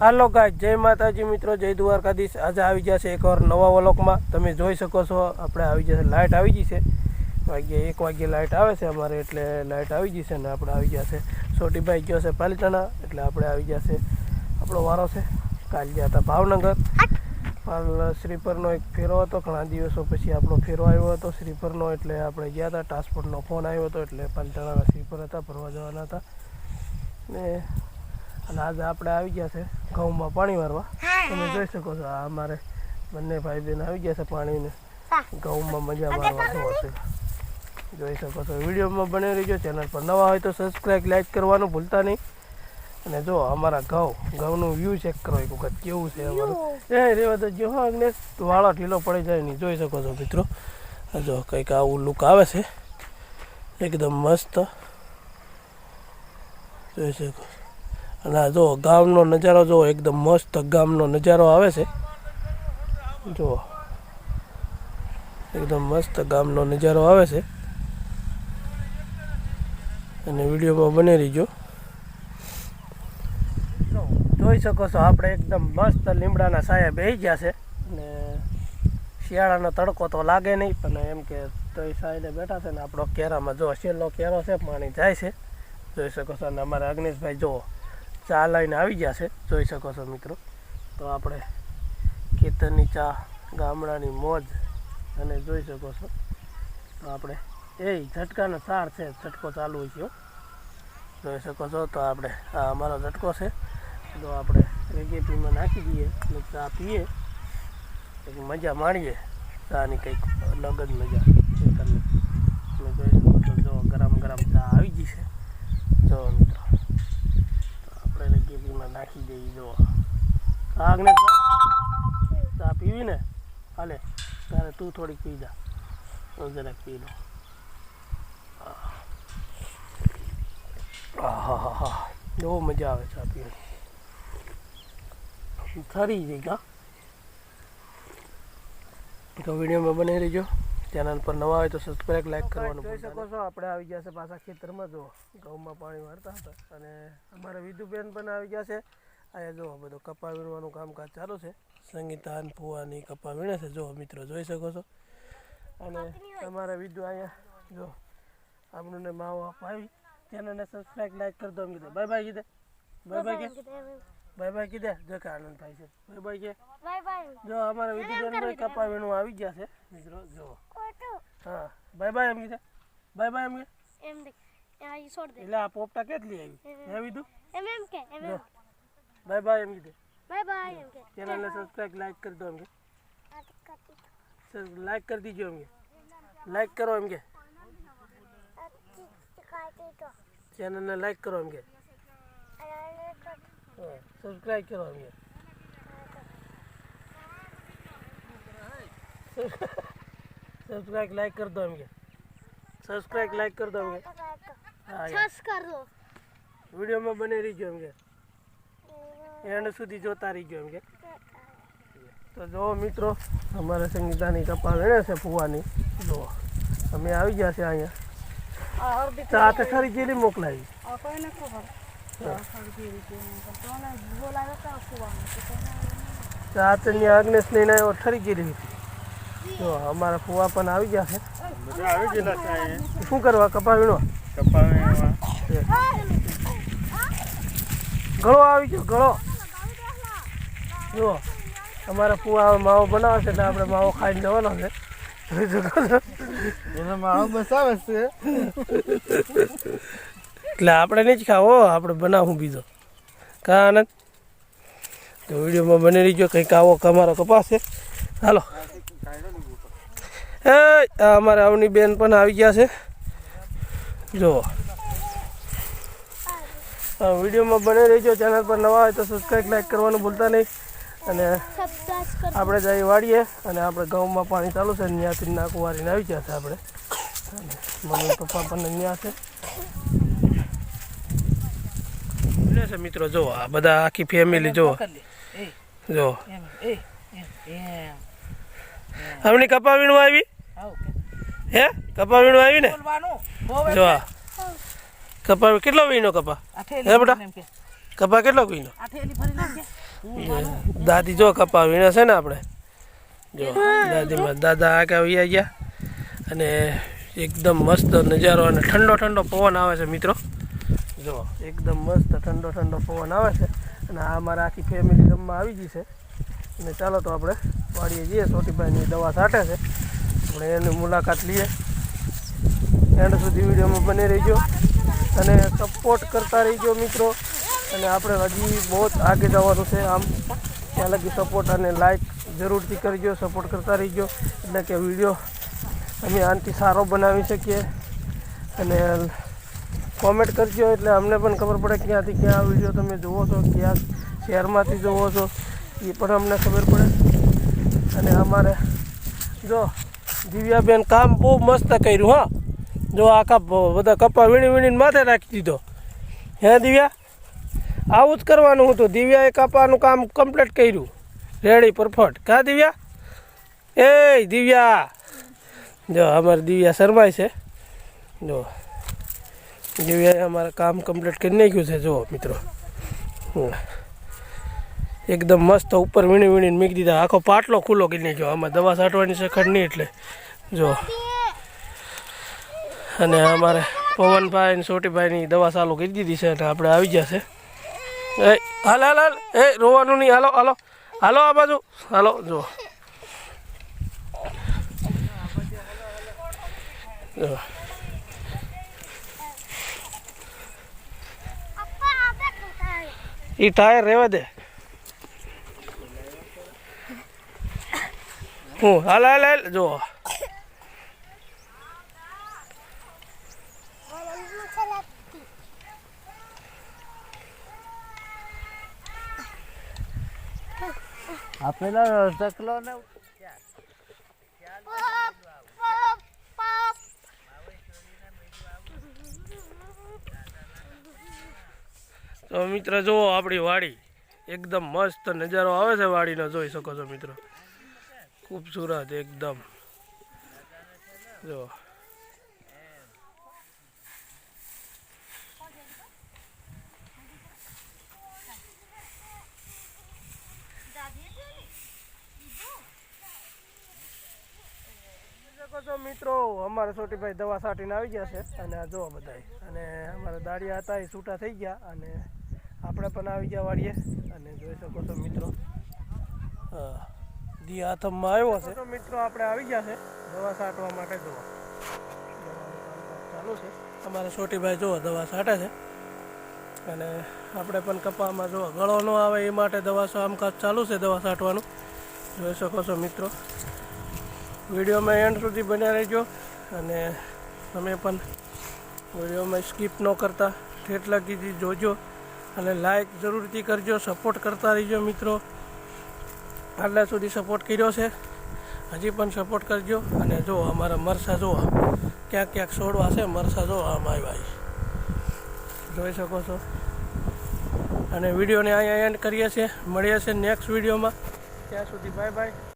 હાલો ગાય જય માતાજી મિત્રો, જય દ્વારકાધીશ. આજે આવી જશે એકવાર નવા વલોકમાં તમે જોઈ શકો છો, આપણે આવી જશે લાઇટ આવી ગઈ છે. વાગ્યે એક વાગ્યે લાઇટ આવે છે અમારે, એટલે લાઇટ આવી ગઈ છે ને આપણે આવી જશે. સોટીભાઈ ગયો છે પાલીતાણા, એટલે આપણે આવી જશે. આપણો વારો છે. કાલ ગયા હતા ભાવનગર. હાલ શ્રીપરનો એક ફેરો હતો, ઘણા દિવસો પછી આપણો ફેરો આવ્યો હતો શ્રીપરનો, એટલે આપણે ગયા હતા. ટ્રાન્સપોર્ટનો ફોન આવ્યો હતો, એટલે પાલીતાણાના શ્રીપર હતા, ફરવા જવાના હતા. ને અને આજે આપણે આવી ગયા છે ઘઉંમાં પાણી વારવા. તમે જોઈ શકો છો આ અમારે બંને ભાઈ બહેન આવી ગયા છે પાણીને. ઘઉંમાં મજા મારવા જોવા છે. જોઈ શકો છો વિડીયોમાં બની રહીજો ચેનલ પર નવા હોય તો સબસ્ક્રાઈબ લાઈક કરવાનું ભૂલતા નહીં. અને જો અમારા ઘઉં ઘઉંનું વ્યૂ ચેક કરો એક વખત કેવું છે અમારું? એ રેવા તો જો હા અગ્નેશ વાળો ઢીલો પડી જાય નહીં જોઈ શકો છો મિત્રો. જો કંઈક આવું લુક આવે છે. એકદમ મસ્ત. જોઈ શકો છો. અને જો ગામનો નજારો જો એકદમ મસ્ત ગામનો નજારો આવે છે. જુઓ એકદમ મસ્ત ગામનો નજારો આવે છે. અને વિડીયોમાં બની રહીજો. જોઈ શકો છો આપણે એકદમ મસ્ત લીમડાના સાયા બેસી ગયા છે. અને શિયાળાનો તડકો તો લાગે નહીં, પણ એમ કે તોય સાયને બેઠા છે ને આપણો કેરામાં જો છેલ્લો કેરો છે, પાણી જાય છે. જોઈ શકો છો અને અમારા અગ્નેશભાઈ જુઓ ચા લઈને આવી ગયા છે. જોઈ શકો છો મિત્રો. તો આપણે ખેતરની ચા, ગામડાની મોજ અને જોઈ શકો છો. તો આપણે એ ઝટકાનો સાર છે, ઝટકો ચાલુ હોય છે જોઈ શકો છો. તો આપણે આ અમારો ઝટકો છે. તો આપણે રેગેપીમાં નાખી દઈએ અને ચા પીએ. મજા માણીએ. ચાની કંઈક અલગ જ મજા. ખેતરની તમે જોઈ શકો છો જો ગરમ ગરમ ચા આવી ગઈ છે જો મિત્રો તો આપણે રેગેપીમાં નાખી દઈએ જો કાગને ચા પીવી ને? હાલે તારે તું થોડીક પી જા. હું જરાક પી લઉં. હા હા હા બહુ મજા આવે ચા પીવાની. થરી જઈ ગા તો વિડીયોમાં બની રહીજો. ચેનલ પર નવા હોય તો સબસ્ક્રાઈબ લાઈક કરવાનું જોઈ શકો છો આપણે આવી ગયા છે પાછા ખેતરમાં જો ઘઉંમાં પાણી વાળતા હતા અને અમારા વિધુબેન પણ આવી ગયા છે. અહીંયા જો બધો કપા વીણવાનું કામકાજ ચાલુ છે. સંગીતા અને ફુવાની કપા વીણે છે. જો મિત્રો જોઈ શકો છો. અને અમારા વીડિયો અહીંયા જો આપણને માવો અપાવી ચેનલને સબસ્ક્રાઈબ લાઈક કરી દો કીધું બાય બાય કીધે. બાય બાય કે. બાય બાય કીધે. જો કે આનંદ થાય છે. બાય બાય કે. બાય બાય જો અમારા વિધુબેન કપા વીણું આવી ગયા છે. મિત્રો જો. હા. બાય બાય એમ કીધે. બાય બાય એમ કે. એમ દે આ છોડ દે. એટલે આ પોપટા કેટલી આવી? હે વિધુ એમ એમ કે એમ. જો એમ બાય બાય એમ કીધે બાય બાય એમ કે ચેનલને સબસ્ક્રાઈબ લાઈક કરી દો એમ કે લાઈક કરી દીજો એમ કે લાઈક કરો એમ કે ચેનલને લાઈક કરો એમ કે સબસ્ક્રાઈબ કરો એમ કે સબસ્ક્રાઈબ લાઈક કરી દો એમ કે સબસ્ક્રાઈબ લાઈક કરી દો એમ કે હા યાર. છસ કર દો વિડીયોમાં બની રહીજો એમ કે એન્ડ સુધી જોતા રહી ગયો એમ કે. તો જો મિત્રો અમારે સંગીતાની કપા વેણે છે ફુવાની. જો અમે આવી ગયા છે અહીંયા. સાથે ચા તો ખરી જેલી મોકલાવી. આ કોઈને ખબર? હળદી રીતે પણ તો બોલાવે તો ફુવાનું? ચા તો ત્યાં અગ્નેશ લઈને આવ્યો ઠરી ગયેલી જો અમારા ફુવા પણ આવી ગયા છે. આવી ગયેલા શું કરવા કપા વીણવા? કપા વીણવા. ગળો આવી ગયો ગળો. જો અમારા ફુવા માવો બનાવે છે એટલે આપણે માવો ખાઈને જવાનો છે. એટલે આપણે નહીં જ ખાવો આપણે બનાવું બીજો. કા આનંદ? તો વિડીયોમાં બની રહીજો કંઈક આવો અમારો કપાસ છે. હાલો. એ અમારે અવની બેન પણ આવી ગયા છે. જુઓ. વિડીયોમાં બની રહીજો. ચેનલ પર નવા હોય તો સબસ્ક્રાઈબ લાઈક કરવાનું ભૂલતા નહીં. અને આપણે જઈ વાળીએ અને આપણે ઘઉંમાં પાણી ચાલુ છે. ત્યાંથી નાખું વારીને આવી ગયા છે આપણે. મમ્મી પપ્પા પણ ત્યાં છે. છે મિત્રો જો આ બધા આખી ફેમિલી જો જો હમણી કપા વીણવા આવી? હે? કપા વીણવા આવી ને જો આ કપા કેટલો વીણો કપા? હે બેટા? કપા કેટલો નાખજે. દાદી જો કપા વીણે છે ને આપણે. જો દાદીમાં દાદા આ કે વૈયા ગયા. અને એકદમ મસ્ત નજારો અને ઠંડો ઠંડો પવન આવે છે મિત્રો. જો એકદમ મસ્ત ઠંડો ઠંડો પવન આવે છે. અને આ અમારા આખી ફેમિલી રમવા આવી ગઈ છે. અને ચાલો તો આપણે વાડીએ જઈએ. સોટીભાઈની દવા છાંટે છે. આપણે એની મુલાકાત લઈએ. એન્ડ સુધી વિડીયોમાં બની રહીજો. અને સપોર્ટ કરતા રહીજો મિત્રો. અને આપણે હજી બહુ જ આગે જવાનું છે આમ. ત્યાં લગી સપોર્ટ અને લાઈક જરૂરથી કરજો સપોર્ટ કરતા રહીજો. એટલે કે વીડિયો અમે આનાથી સારો બનાવી શકીએ. અને કોમેન્ટ કરજો એટલે અમને પણ ખબર પડે ક્યાંથી ક્યાં વીડિયો તમે જુઓ છો, ક્યાં શહેરમાંથી જુઓ છો એ પણ અમને ખબર પડે. અને અમારે જો દિવ્યાબેન કામ બહુ મસ્ત કર્યું, હા. જો આખા બધા કપા વીણી વીણીને માથે રાખી દીધો. હે દિવ્યા? આવું જ કરવાનું હતું. દિવ્યાએ કપાનું કામ કમ્પ્લીટ કર્યું. રેડી પરફેક્ટ કા દિવ્યા? એ દિવ્યા! જો અમારે દિવ્યા શર્માય છે. જો. દિવ્યાએ અમારે કામ કમ્પ્લીટ કરી નાખ્યું છે. જુઓ મિત્રો. એકદમ મસ્ત ઉપર વીણી વીણીને મૂકી દીધા. આખો પાટલો ખુલ્લો કરી નાખ્યો. આમાં દવા છાંટવાની છે ખડ નહીં એટલે. જો. અને અમારે પવનભાઈ અને સોટીભાઈની દવા ચાલુ કરી દીધી છે અને આપણે આવી ગયા છે. એ, હાલ હાલ હાલ. એ, રોવાનું નહીં. હાલો હાલો. હાલો, આ બાજુ. હાલો જો. ઈ ટાયર રહેવા દે. હું, હાલ હાલ હાલ. જો આ પેલા ને તો મિત્ર, જુઓ આપણી વાડી. એકદમ મસ્ત નજારો આવે છે વાડીનો, જોઈ શકો છો મિત્રો. ખૂબસૂરત એકદમ. જો શકો મિત્રો, અમારા સોટીભાઈ દવા છાંટીને આવી ગયા છે અને આ જોવા બધાય. અને અમારા દાડિયા હતા, એ છૂટા થઈ ગયા અને આપણે પણ આવી ગયા વાળીએ અને જોઈ શકો છો મિત્રો દી આથમમાં આવ્યો છે. તો મિત્રો, આપણે આવી ગયા છે દવા છાંટવા માટે જુઓ ચાલુ છે. અમારા સોટીભાઈ જુઓ દવા છાંટે છે. અને આપણે પણ કપામાં જુઓ ગળો ન આવે એ માટે દવા કામકાજ ચાલુ છે દવા છાંટવાનું જોઈ શકો છો મિત્રો. વિડીયોમાં એન્ડ સુધી બન્યા રહેજો અને તમે પણ વિડીયોમાં સ્કીપ ન કરતા, ઠેઠ લગીથી જોજો અને લાઈક જરૂરથી કરજો, સપોર્ટ કરતા રહીજો મિત્રો. આટલા સુધી સપોર્ટ કર્યો છે. હજી પણ સપોર્ટ કરજો અને જો અમારા મરસા જોવા ક્યાંક ક્યાંક છોડવા છે, મરસા જોવા અમારી ભાઈ જોઈ શકો છો. અને વિડીયોને અહીંયા એન્ડ કરીએ છીએ. મળીએ છીએ નેક્સ્ટ વિડીયોમાં. ત્યાં સુધી બાય બાય